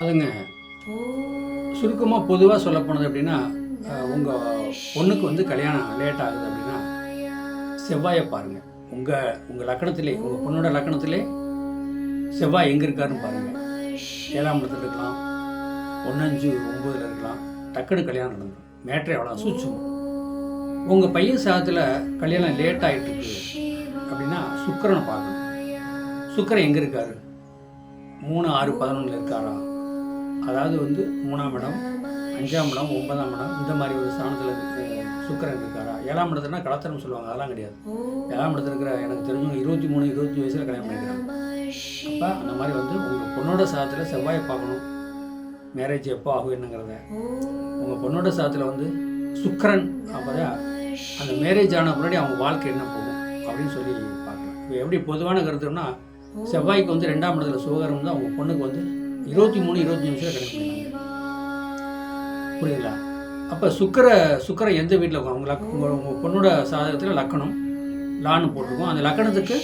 அதுங்க. சுருக்கமாக பொதுவாக சொல்லப்போனது அப்படின்னா உங்கள் பொண்ணுக்கு வந்து கல்யாணம் லேட் ஆகுது அப்படின்னா செவ்வாயை பாருங்கள் உங்கள் உங்கள் லக்கணத்திலே உங்கள் பொண்ணோட லக்கணத்திலே செவ்வாய் எங்கே இருக்காருன்னு பாருங்கள் ஏழாம் இடத்துல இருக்கலாம் ஒன்னஞ்சு ஒம்பதுல இருக்கலாம் டக்குனு கல்யாணம் நடந்துடும் மேட்ரே அவ்வளோ சூட்சம் உங்கள் பையன் சாதத்தில் கல்யாணம் லேட் ஆகிட்டு இருக்கு அப்படின்னா சுக்கரனை பார்க்கணும். சுக்கரன் எங்கே இருக்காரு? மூணு ஆறு பதினொன்றில் இருக்காரா? அதாவது வந்து மூணாம் இடம் அஞ்சாம் இடம் ஒன்பதாம் இடம் இந்த மாதிரி ஒரு ஸ்தானத்தில் இருக்கு சுக்கிரன் இருக்காரா? ஏழாம் இடத்துலனா கலத்தரம் சொல்லுவாங்க அதெல்லாம் கிடையாது. ஏழாம் இடத்துல இருக்கிற எனக்கு தெரிஞ்சவங்க இருபத்தி மூணு இருபத்தி வயசில் கல்யாணம் பண்ணிக்கிறாங்க. அப்போ அந்த மாதிரி வந்து உங்கள் பொண்ணோட சாதத்தில் செவ்வாயை பார்க்கணும். மேரேஜ் எப்போ ஆகும் என்னங்கிறத. உங்கள் பொண்ணோட சாதத்தில் வந்து சுக்கரன் அப்போதான் அந்த மேரேஜ் ஆன முன்னாடி அவங்க வாழ்க்கை என்ன போகும் அப்படின்னு சொல்லி பார்க்கலாம். இப்போ எப்படி பொதுவான கருத்துனா செவ்வாய்க்கு வந்து ரெண்டாம் இடத்துல சுகரம் தான் அவங்க பொண்ணுக்கு வந்து இருபத்தி மூணு இருபத்தி நிமிஷம் கணக்கு புரியுங்களா புரியுதுங்களா அப்போ சுக்கர சுக்கரை எந்த வீட்டில் இருக்கும்? அவங்க லக் உங்கள் உங்கள் பொண்ணோட சாதகத்தில் லக்கணம் லான்னு போட்டிருக்கோம். அந்த லக்கணத்துக்கு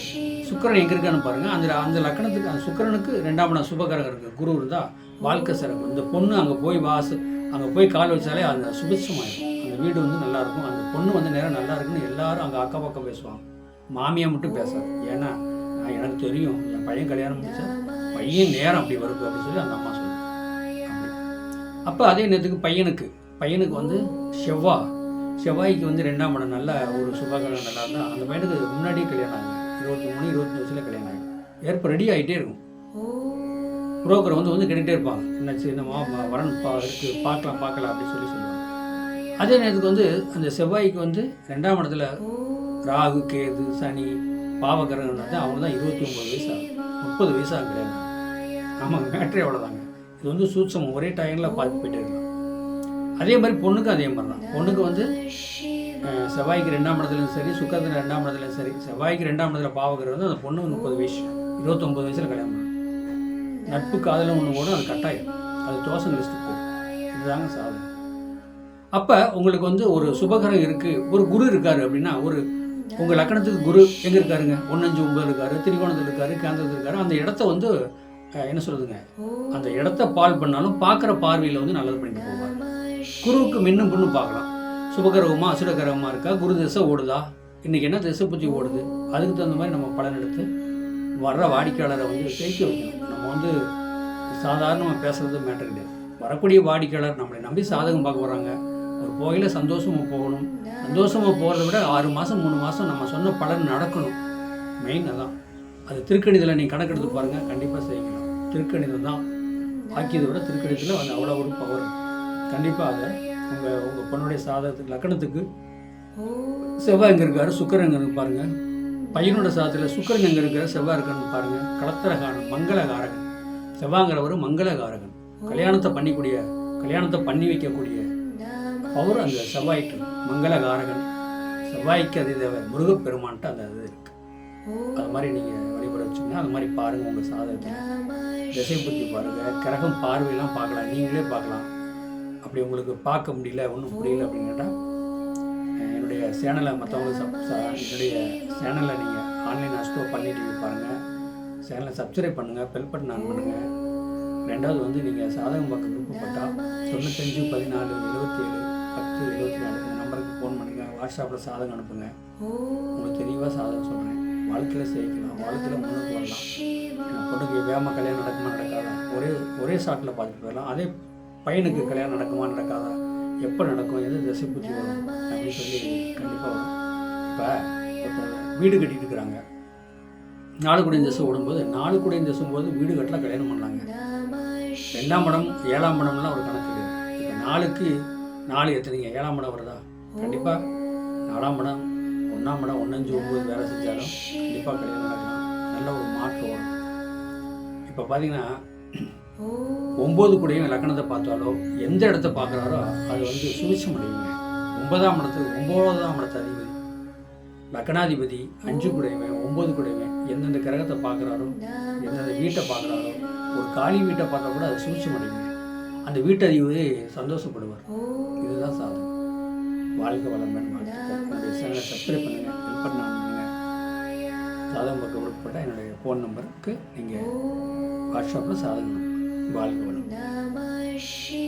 சுக்கரன் எங்கே இருக்கான்னு பாருங்கள் அந்த அந்த லக்கணத்துக்கு அந்த சுக்கரனுக்கு ரெண்டாம் இடம் சுபகரகம் இருக்குது குரு இருந்தால் வாழ்க்கை சிறப்பு. இந்த பொண்ணு அங்கே போய் வாசு அங்கே போய் கால் வச்சாலே அந்த சுபிட்சமாயிடும் அந்த வீடு வந்து நல்லாயிருக்கும் அந்த பொண்ணு வந்து நேரம் நல்லா இருக்குன்னு எல்லாரும் அங்கே அக்கம் பக்கம் பேசுவாங்க. மாமியா மட்டும் பேசாது. ஏன்னா எனக்கு தெரியும் என் பையன் கல்யாணம் முடிச்சா பையன் நேரம் அப்படி வருது அப்படின்னு சொல்லி அந்த அம்மா சொல்லுது. அப்போ அதே நேரத்துக்கு பையனுக்கு பையனுக்கு வந்து செவ்வா. செவ்வாய்க்கு வந்து ரெண்டாம் இடம் நல்ல ஒரு சுபகரம் நல்லா இருந்தால் அந்த பையனுக்கு முன்னாடியே கல்யாணம் ஆகும் இருபத்தி மூணு இருபத்தி வயசில் கல்யாணம் ஆகும் ஏற்ப ரெடி ஆகிட்டே இருக்கும். புரோக்கர் வந்து வந்து கேட்டுகிட்டே இருப்பாங்க. என்னாச்சு என்னமா மா வரன் பா இருக்கு பார்க்கலாம் பார்க்கலாம் அப்படின்னு சொல்லி சொல்லுவாங்க. அதே நேரத்துக்கு வந்து அந்த செவ்வாய்க்கு வந்து ரெண்டாம் இடத்துல ராகு கேது சனி பாவகரகம்னா அவங்க தான் இருபத்தி ஒம்பது வயசு ஆகும் முப்பது வயசு ஆகும் கல்யாணம் ஆமாங்க மேட்ரே அவ்வளோதாங்க இது வந்து சூட்சம் ஒரே டைமில் பார்த்து போயிட்டே இருக்கலாம் அதே மாதிரி பொண்ணுக்கும் அதே மாதிரி தான். பொண்ணுக்கு வந்து செவ்வாய்க்கு ரெண்டாம் இடத்துலையும் சரி சுக்கரத்தில் ரெண்டாம் இடத்துலையும் சரி செவ்வாய்க்கு ரெண்டாம் இடத்துல பாவகரம் வந்து அந்த பொண்ணு முப்பது வயசு இருபத்தொம்பது வயசில் கல்யாணம் நட்பு காதலும் ஒன்று கூட அது கட்டாயம். அது தோசை லிஸ்ட்டு போகும் இதுதாங்க சாதனை. அப்போ உங்களுக்கு வந்து ஒரு சுபகரம் இருக்குது ஒரு குரு இருக்காரு அப்படின்னா ஒரு உங்கள் லக்கணத்துக்கு குரு எங்கே இருக்காருங்க? ஒன்னஞ்சு ஒம்பது இருக்காரு திரிகோணத்தில் இருக்காரு கேந்திரத்தில் இருக்காரு அந்த இடத்த வந்து என்ன சொல்கிறதுங்க அந்த இடத்த பால் பண்ணாலும் பார்க்குற பார்வையில் வந்து நல்லது பண்ணிட்டு போவார். குருவுக்கு மின்னும் பின்னும் பார்க்கலாம். சுபகரகமா அசுரகரகமாக இருக்கா? குரு திசை ஓடுதா? இன்றைக்கி என்ன திசை புத்தி ஓடுது? அதுக்கு தகுந்த மாதிரி நம்ம பலன் எடுத்து வர்ற வாடிக்கையாளரை வந்து ஜெயிக்க வைக்கணும். நம்ம வந்து சாதாரணமாக பேசுறது மேட்டர் கிடையாது. வரக்கூடிய வாடிக்கையாளர் நம்மளை நம்பி சாதகம் பார்க்க வராங்க ஒரு போகையில் சந்தோஷமாக போகணும். சந்தோஷமாக போகிறத விட ஆறு மாதம் மூணு மாதம் நம்ம சொன்ன பலன் நடக்கணும். மெயின் அதான். அது திருக்கணிதத்தில் நீங்கள் கணக்கெடுத்து பாருங்கள் கண்டிப்பாக செய்யலாம் திருக்கணிதம் தான். ஆக்கியதை விட திருக்கணிதத்தில் வந்து அவ்வளோ ஒரு பவர் கண்டிப்பாக உங்கள் உங்கள் பொண்ணுடைய சாதகத்துக்கு லக்கணத்துக்கு செவ்வாய் எங்கே இருக்காரு சுக்கரன் எங்கே பாருங்கள் பையனோட சாதத்தில் சுக்கரன் எங்கே இருக்கிற செவ்வாய் இருக்கான்னு பாருங்கள் கலத்திரகாரன் மங்களகாரகன். செவ்வாங்கிறவர் மங்களகாரகன். கல்யாணத்தை பண்ணிக்கூடிய கல்யாணத்தை பண்ணி வைக்கக்கூடிய பவர் அந்த செவ்வாய்க்கு மங்களகாரகன். செவ்வாய்க்கு அது தேவை முருகப்பெருமான்ட்டு அந்த இது இருக்கு. அது மாதிரி நீங்கள் வச்சுக்கோங்க. அது மாதிரி பாருங்கள் உங்கள் சாதகத்தில் திசை புத்தி பாருங்கள் கிரகம் பார்வையெல்லாம் பார்க்கலாம். நீங்களே பார்க்கலாம். அப்படி உங்களுக்கு பார்க்க முடியல ஒன்றும் புரியல அப்படின்னு கேட்டால் என்னுடைய சேனலை மற்றவங்க சப் என்னுடைய சேனலை நீங்கள் ஆன்லைன் அஸ்டோ பண்ணிட்டு பாருங்கள் சேனலை சப்ஸ்கிரைப் பண்ணுங்கள் பெல் பட்டன் ஆன் பண்ணுங்கள் ரெண்டாவது வந்து நீங்கள் சாதகம் பார்க்க விருப்பப்பட்டால் தொண்ணூத்தஞ்சு பதினாலு எழுபத்தேழு பத்து எழுபத்தி நாலு இந்த நம்பருக்கு ஃபோன் பண்ணுங்கள் வாட்ஸ்அப்பில் சாதகம் அனுப்புங்க. உங்களுக்கு தெளிவாக சாதகம் சொல்கிறேன் வாழ்க்கையில் சேர்க்கலாம். வாழ்க்கையில் ஏமா வேகமாக கல்யாணம் நடக்குமா நடக்காதா? ஒரே ஒரே ஷாட்டில் பார்த்துட்டு போயிடலாம். அதே பையனுக்கு கல்யாணம் நடக்குமா நடக்காதா? எப்போ நடக்கும் எது திசை புத்தி வரும் அப்படின்னு சொல்லி கண்டிப்பாக வரும். இப்போ இப்போ வீடு கட்டிட்டு இருக்கிறாங்க. நாலு குடையும் திசை ஓடும்போது நாலு குடையும் திசும் போது வீடு கட்டலாம் கல்யாணம் பண்ணாங்க. ரெண்டாம் படம் ஏழாம் படம்லாம் ஒரு கணக்கு இருக்குது இப்போ நாலுக்கு நாலு எத்தனைங்க ஏழாம் படம் வருதா? கண்டிப்பாக நாலாம் படம் ஒன்றாம் படம் ஒன்றஞ்சு ஒம்பது வேலை செஞ்சாலும் கண்டிப்பாக கல்யாணம் நடக்கலாம். நல்ல ஒரு மாற்றம் வரும். இப்போ பார்த்தீங்கன்னா ஒம்பது கூடையும் லக்கணத்தை பார்த்தாலோ எந்த இடத்த பார்க்குறாரோ அது வந்து சுவிச்சம் அடையுங்க ஒன்பதாம் இடத்துக்கு ஒன்பதாம் இடத்த அதிபதி. லக்கணாதிபதி அஞ்சு குடையவன் ஒம்பது குடையவன் எந்தெந்த கிரகத்தை பார்க்குறாரோ எந்தெந்த வீட்டை பார்க்குறாரோ ஒரு காலி வீட்டை பார்த்தா கூட அது சுவிச்சம் அடையுங்க. அந்த வீட்டதிபதி சந்தோஷப்படுவார். இதுதான் சாதனை. வாழ்க வளம்பன் வாழ்த்துக்கள் என்னுடைய சேனலை சப்ஸ்கிரைப் பண்ணுங்கள் ஹெல்ப் பண்ண பண்ணுங்கள் சாதகம் பார்க்க விருப்பப்பட்ட என்னுடைய ஃபோன் நம்பருக்கு நீங்கள் வாட்ஸ்அப்பில் சாதகம் வாழ்க வளம்